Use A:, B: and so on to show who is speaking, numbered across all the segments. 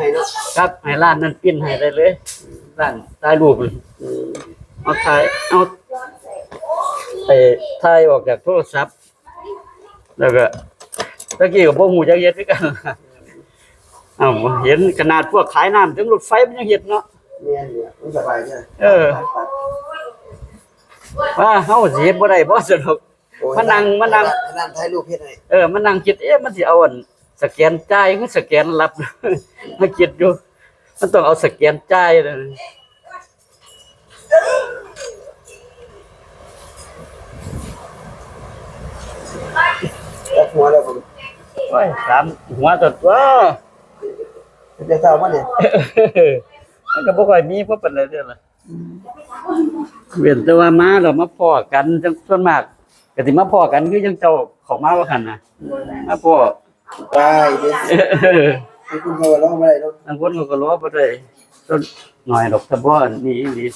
A: ให้เนาะ
B: ครับให้ร้านนั้นปิ้นให้ได้เลยร้านถ่ายรูปเลย
A: อืม
B: เอาถ่ายเอาไปถ่ายออกจากโทรศัพท์ แล้วก็ตะกี้ก็บ่ฮู้จักเฮ็ดคือกันล่ะเอ้าเห็นขนาดพวกขายน้ำถึงรถไฟมันยังเฮ็ดเนาะ
A: แม่นเนี่ยมันสบายใช่
B: เออว่าเฮาสิเฮ็ดบ่ได้บ่สนุก
A: โอ้ย
B: มานั่งมานั่ง
A: นั่งถ่ายรูปเฮ็ดให้
B: เออมันนั่งคิดเอ๊ะมันสิเอาอัน สแกนจ่ายหรือสแกนรับมาคิดอยู่มันต้องเอาสแกนจ่ายเลย
A: ตัดหัวแล้วผม
B: โอ้ยสามหัวตัดว่า
A: จะเศร้าบ่เนี่ย
B: มันก็บ่ค่อยมีเพราะปานใดเด้อล่ะเว้นแต่ว่ามาแล้วมาพ้อกันจังส่วนมากก็สิมาพ้อกันคือจังเจ้าเข้ามาว่าคั่นน่ะมาพ้อ
A: ได้เด้อ
B: เออ
A: ให้คุณเขาร้องบ่ได้เนาะ
B: บางคนเขาก็รอบ่ได้ต้นหน่อยดอกตะบ่อนนี่อีหลี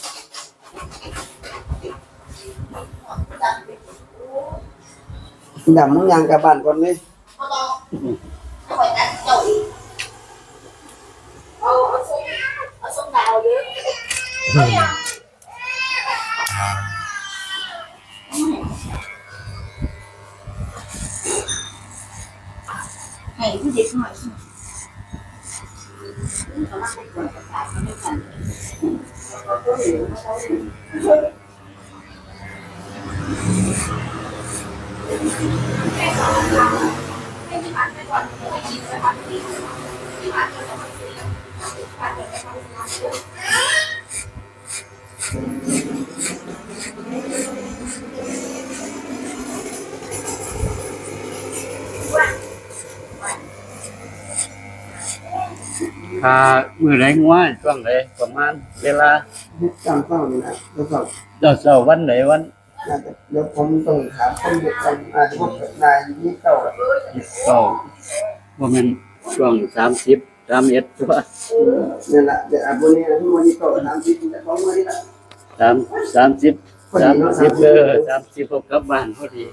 A: ดำมึงยางกลับบ้านก่อนเลย
C: khỏi đặt chổi ờ ở sông ở sông nào đấy này
B: ค่ามื้อใดงัวช่วงใดประมาณเวลา
A: จำเศร้านี่นะแล้วก็
B: เจ้าเช้าวันไหนวัน
A: น่าจะเดี๋ยวผมต้องถามคนเด็กกันอาจจะพบกับนายนี่เก่าอะ
B: เก้าบ่แม่นช่วง30 31ตัว
A: นั่นแหละเดี๋ยวอะวันนี้นะวันนี้เก่าถามที่จะฟ้องวันนี้ละ
B: 3 30 30เออ30ก็กลับบ้านพอดี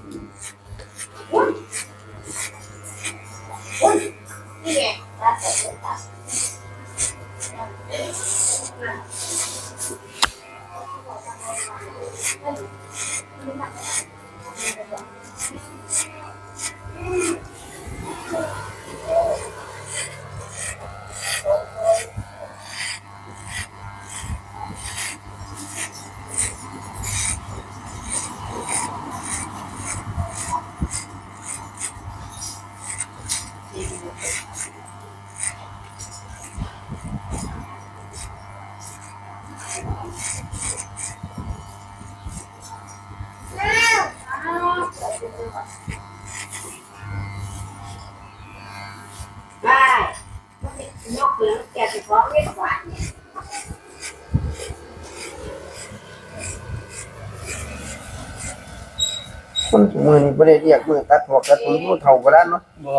A: คนมือนี่ไม่ได้เรียกมือตัดหัวตัดผมผู้เฒ่าก็ได้เนาะ
B: บ่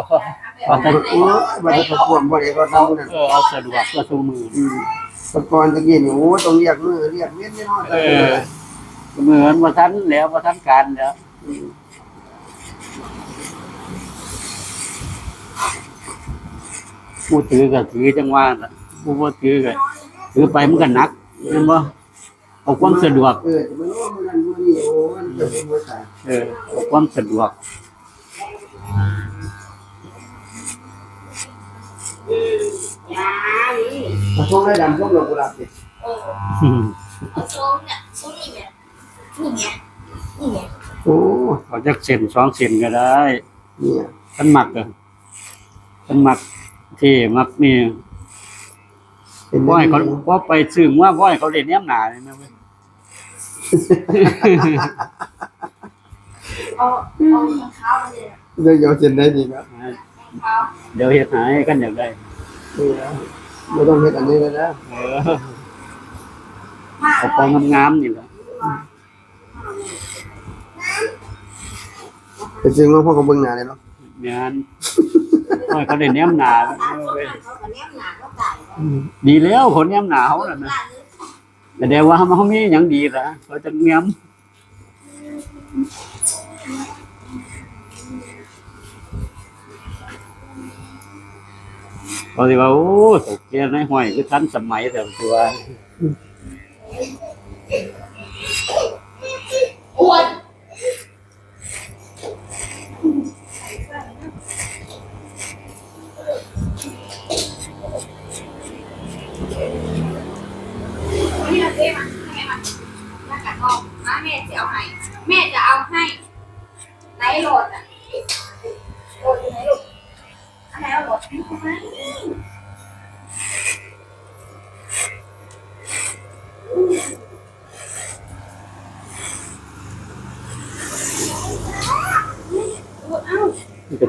B: เอาแต่
A: โอ้ยมาได้ประกวดบ่ได้ก็ทำนั่น
B: เออเอาสะดวกก็สู้มือ
A: อืมแต่ก่อนตะกี้นี่โอ้ต้องเรียกมือเรียกเว้นนี่เนาะ
B: เออเหมือนบ่ทันแล้วบ่ทันการแล้วผู้ถือก็ถือจังว่าน่ะผู้บ่ถือก็ถือไปมันก็หนักแม่นบ่เอาความสะดวก
A: เออจะไม่รู้ว่ามันนั่นมันนี่โอ้มันจะเป็นมือสา
B: เออเอาความสะดวก
A: มาช่วงให้ดำช่วงดอกกุหลาบสิ
C: ừ ở xuống nè xuống đi nè đi nè đi nè
A: โอ้
B: เอาจักเส้นสองเส้นก็ได้
A: เนี่ย
B: คันมักก็คันมักที่มักนี่
A: เป็น
B: บ่ให้เขาบ่ไปซื้อว่าบ่ให้เขาเล่นแนมหน้าเลยแม่เว้ย
C: ô ô thằng khao đi nè
A: เดี๋ยวเอาเส้นได้ดีครับ
C: khao
B: เดี๋ยวเฮ็ดให้กันอยากได้
A: เนี่ยไม่ต้องเฮ็ดอันนี้แล้วนะ
B: เออเอาของงามๆนี่แหละ
A: ไปซื้อมาพ่อเขาเบิ่งหน้าเลยเนาะ
B: งานบ่ให้เขาได้แนมหน้า
C: tao xuống là có còn ném nào có cài
B: ดีแล้วคนแนมหน้าเขาน่ะนะ
C: là
B: แสดงว่าเขามีหยังดีล่ะเขาจะแนม เขาสิว่าโอ้ตกเกียร์ในห้อยคือทันสมัยแต่ตัว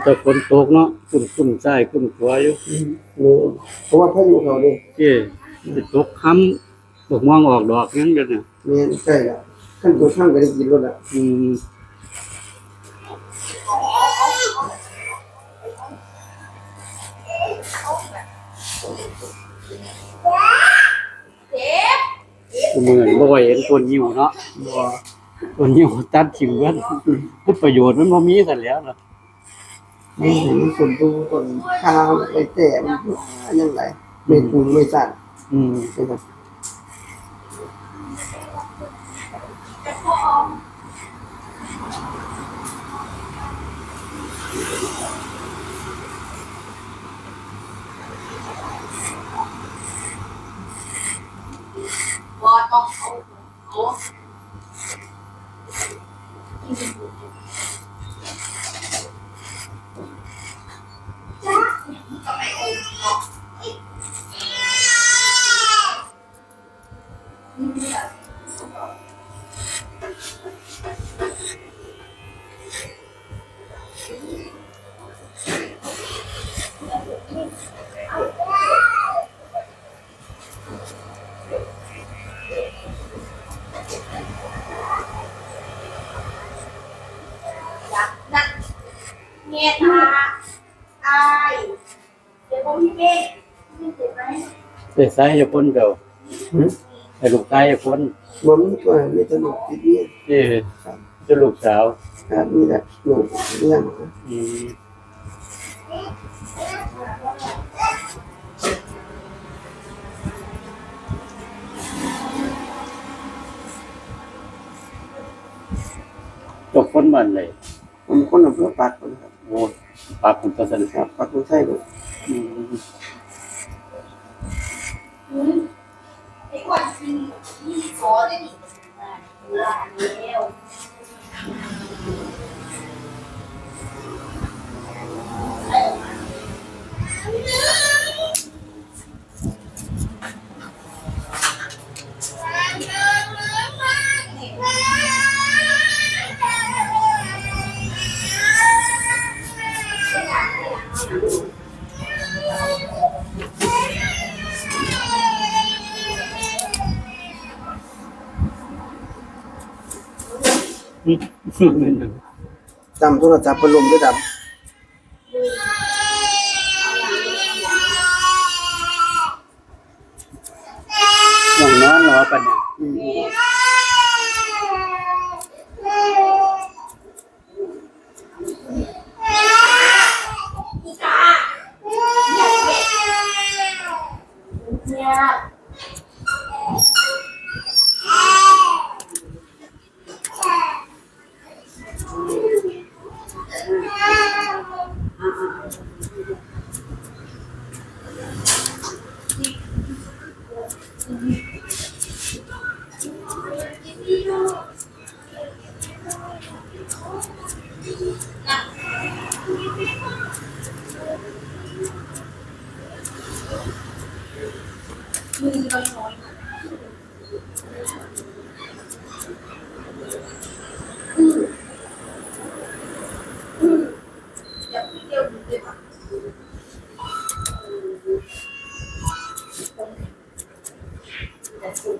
C: มันก็จะ
B: ฝนตกเนาะขึ้นขึ้นใต้ขึ้นขวาอยู่
A: อืมนี่เพราะว่าพายุเขาเนี่ย
B: เจ้สิตกค้ำตกมองออกดอกยังเดี๋ยวนี้
A: เมียนใกล้ละขั้นตัวช่างก็ได้กินรถละ
B: อืม
C: เจ๊
B: มือนี่บ่ค่อยเห็นต้นยิ้วเนาะ
A: บ่
B: ต้นยิ้วตัดทิ้งเบิดคือประโยชน์มันบ่มีซะแล้วล่ะ
A: ไม่เห็นคนดูคนข้าวไปแต่มันยังไงไม่ปรุงไม่สั่น
B: อืม
A: นะครับ
C: บอต้องเอาเอานั่นเมียตาอายเดี๋ยวผมพี่เป้พี่เจ็บไหม
B: ได้ใส่ให้คนเดียว
A: หืม
B: ให้ลูกชายให้คน
A: บ่มีตัวมีแตหนุกติดเนี่ย
B: เจ้จะลูกสาว
A: ครับมีแต่หนุกเรื่อง
B: อืมตกคนบ้านเลย
A: ผมคนอำเภอปากคนครับ
B: โอ้ปากคนประสัน
A: ครับปากคนใช่เลย
B: อืม
C: อืม ไอ้คนกินยี่สิบโซ่ได้ดิอ่าว่าแล้ว
A: โทรศัพท์พัดลมด้วยจ
B: น้องนอนรอปันเนี่ยำ
A: อืม
C: เนี่ย มือน้อยๆอืมอืมอย่าพูดเร็วดีเลยค่ะแต่สุด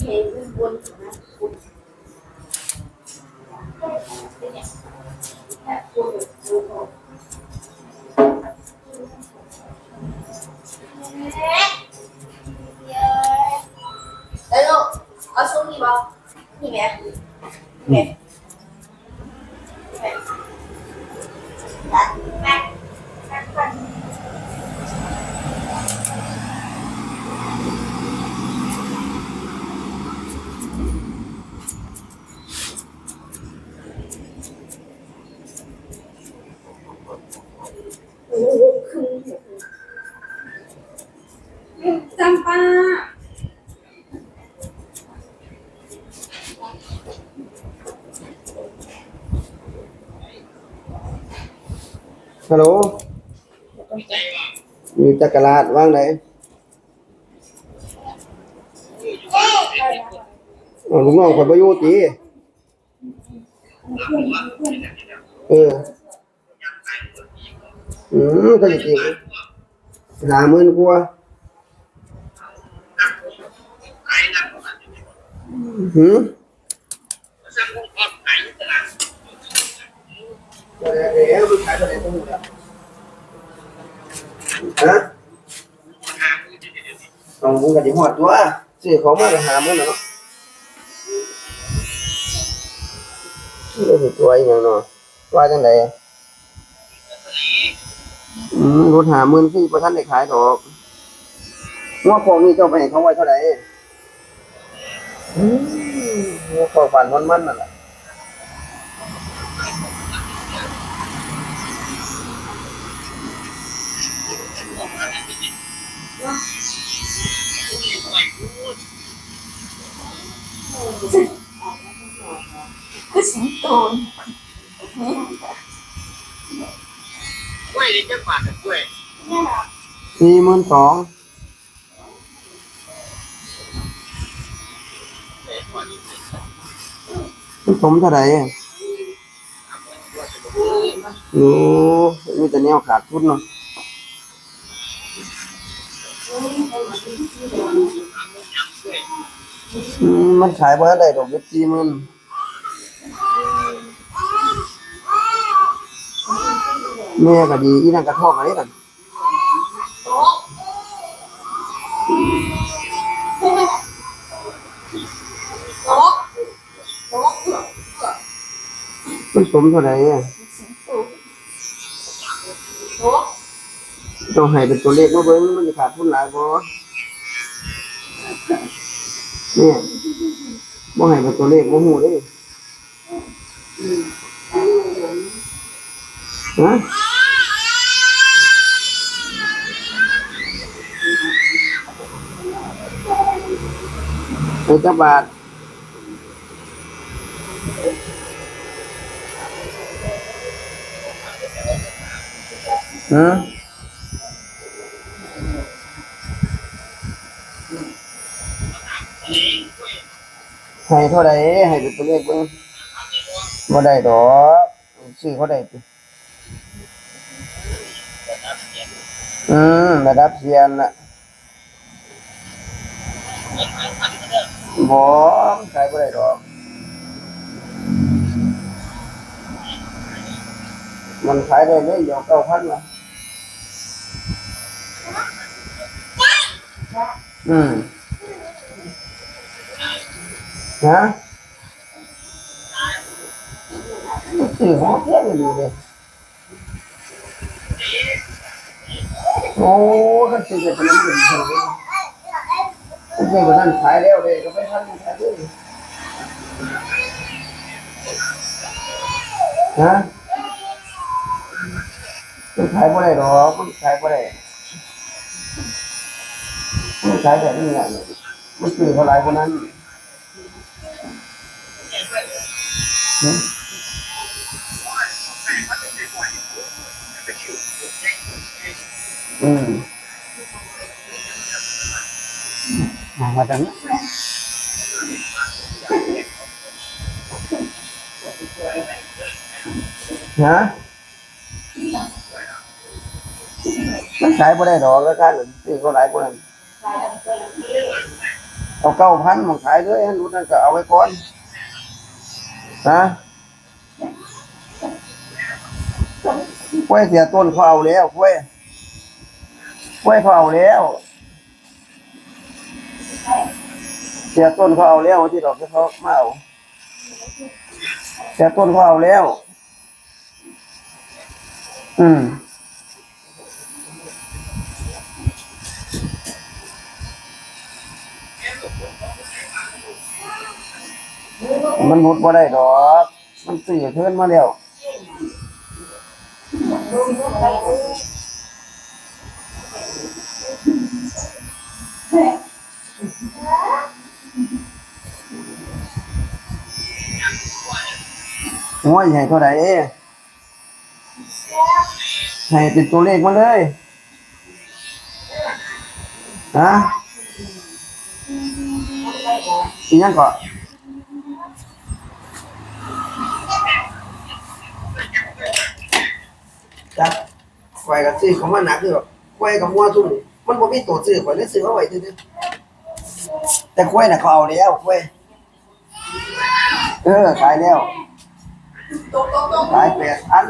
C: เห็นบนนะคุณเนี่ย แค่พูดดู จำ ปา
A: ฮัลโหลอยู่จักรราชว่างไหนอ๋อลูกน้องคนประยุทธ์ีเออ อืมก็จริงหาหมื่นกว่าหืมเดี๋ยวเดี๋ยวมันขายเท่าไหร่ต้องหมด อะฮะต้องมึงกันที่หอดตัวซื้อของมาจะหามื่นเนาะไม่ถูกตัวอย่างเนาะว่าจังไดอืมรถหาหมื่นที่ประทันได้ขายดอกงอกของนี่เจ้าไปให้เขาไว้เท่าไหร่ อืมงอกของฝันมันมันๆนั่นแหละ
C: คือสิงโต
D: กล้วยนี่จะฝากกับกล้วย
C: เนี่ยเหรอ
A: สี่หมื่นสอง มันสมเท่าไหร่โอ้มีแต่แนวขาดทุนเนาะมันขายบ่ได้ดอกเบ็ดสี่หมื่นแม่ก็ดีอีนั่นก็ทอกอะไรกัน มันสมเท่าไหร่อะ
C: สิงโตโต๊ะ
A: ต้องให้เป็นตัวเลขมาเบิ่งมันจะขาดทุนหลายบ่เนี่ยบ่ให้เป็นตัวเลขบ่ฮู้เด้ฮะไอ้จักบาท ฮะให้เท่าใดให้เป็นตัวเลขเบิ่งบ่ได้ดอกซื้อเข อืมระดับเซียนน่ะบ่ขายบ่ได้ดอกมันขายได้เลยเดี๋ยวเก้าพันละอืมฮะสื่อของเที่ยงดีเลยโอ้ขันสื่อจะเป็นน้ำดื่มเท่าไหร่ผมเป็นคนนั้นขายแล้วเลยก็ไม่ทันขายด้วยฮะมันขายบ่ได้หรอกมันขายบ่ได้ มันขายแบบนี้ไงมันสื่อเท่าไรคนนั้นอืม
B: มามาจากนี้
A: ฮะมันขายบ่ได้ดอกแล้วกันซื้อเขาหลายคนนั้น เอาเก้าพันมาขายเลยรุ่นนั้นก็เอาไว้ก่อนฮะกล้วยเสียต้นเขาเอาแล้วกล้วยกล้วยเขาเอาแล้ว เสียต้นเขาเอาแล้วที่ดอกที่เขาไมาเอาเสียต้นเขาเอาแล้ว อืม มันมุดบ่ได้ดอก มันซื้อเทินมาแล้วหัวใหญ่เท่าไหร่ให้เป็นตัวเลขมาเลยฮะยังก่อน จับควายกับซื้อของมันหนักอยู่หรอกควายกับมัวทุ่มนี่มันบ่มีตัวซื้อควายเลยซื้อเอาไว้ซื่อๆแต่ควายน่ะเขาเอาแล้วควายเออขายแล้วขายแปดพัน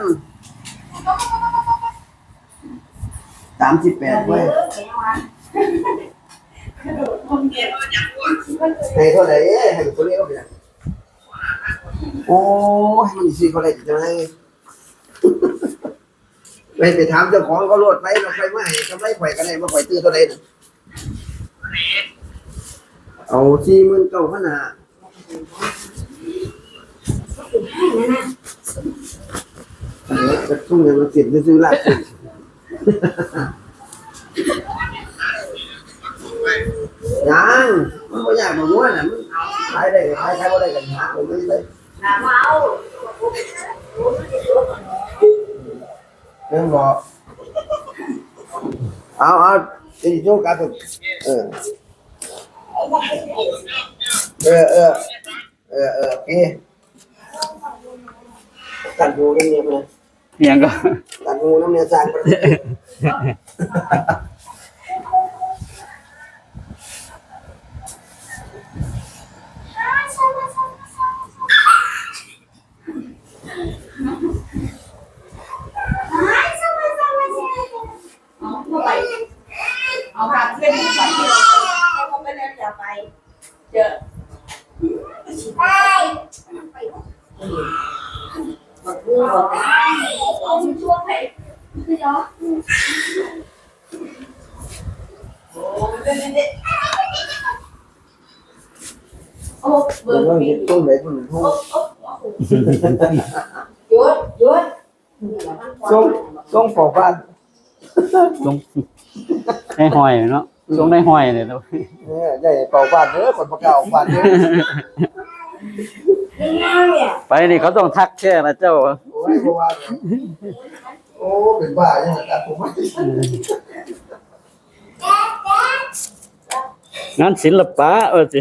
A: สามสิบแปดเว้ยให้เท่าไหร่เอ้ยให้ตัวเลขเอาไปโอ้ยมันสิเขาได้จังไง ไปไปถามเจ้าของเขาโลดไปเราไปมาให้กำไรข่อยกันได้มาข่อยตื้อเท่าไหร่น่ะเอาสี่หมื่นเก้าพันห้าเออจะทุ่งเงินมาเสียบซื้อๆลาบสิยังมันบ่อยากมาม้วนน่ะมันขายได้ขายขายบ่ได้กันหาผมไม่ได้
C: น้ำเอา
A: เรื่องรอเอาเอาจะโยกกันเถอะเออเออเออเออเออโอเคกันหูน้ำเนี่ยนะ
B: เมียงก็
A: กันหูน้ำเนี่ยสร้างประเทศ
C: เอาเข้าไปเอาขาเส้นไปที่เราเขาไปแล้วจะไปเจอไปเอาช่วงไหนคือเนาะโอ้เป็นเด็กโอ้เบอ
A: เรื่อง
C: ร์
A: นี้ต้นไหนต้นหู
C: โอ้โอ้หยุดหยุด
A: ส่งส่งปอกฟัน
B: ลงได้ห้อยเนาะลงได้ห้อยเลยเนาะ
A: เนี่ยใหญ่เป่าฟันเด้อคนประกาศฟันเด้อ
B: ไปนี่เขาต้องทักแค่นะเจ้า
A: โอ้ยบ่ว่าเลยโอ้เป็นบ้าอย่างนั้นครับผมไม่
B: งานศิลปะเออสิ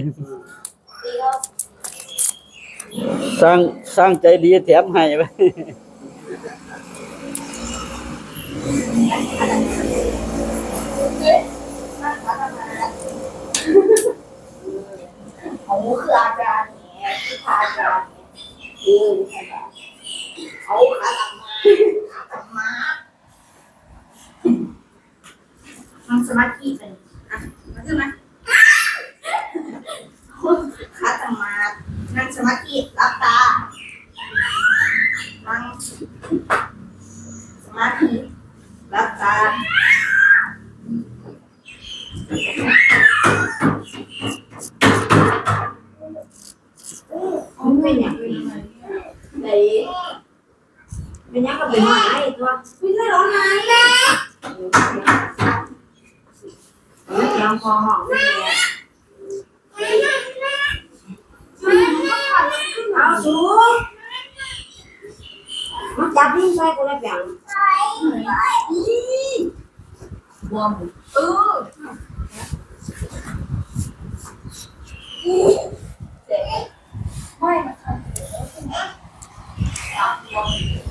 B: สร้างสร้างใจดีแถมให้ไป
C: เขาคืออาจารย์เนี่ยคืออาจารย์เนี่ยคือเขาขาตับมาขาตับมาทำสมาธิเป็นอะมาขึ้นมาขาตับมานั่งสมาธิรับตานั่งสมาธิรับตา
D: không phải nhặt để mình nhắc là bình hòa ấy thôi
C: ไม่ใช่ร้องไห้แม่
D: nó chọn kho họ bây giờ áo xuống nó chặt đi xoay của nó chẳng
C: บวมเออ Thank you.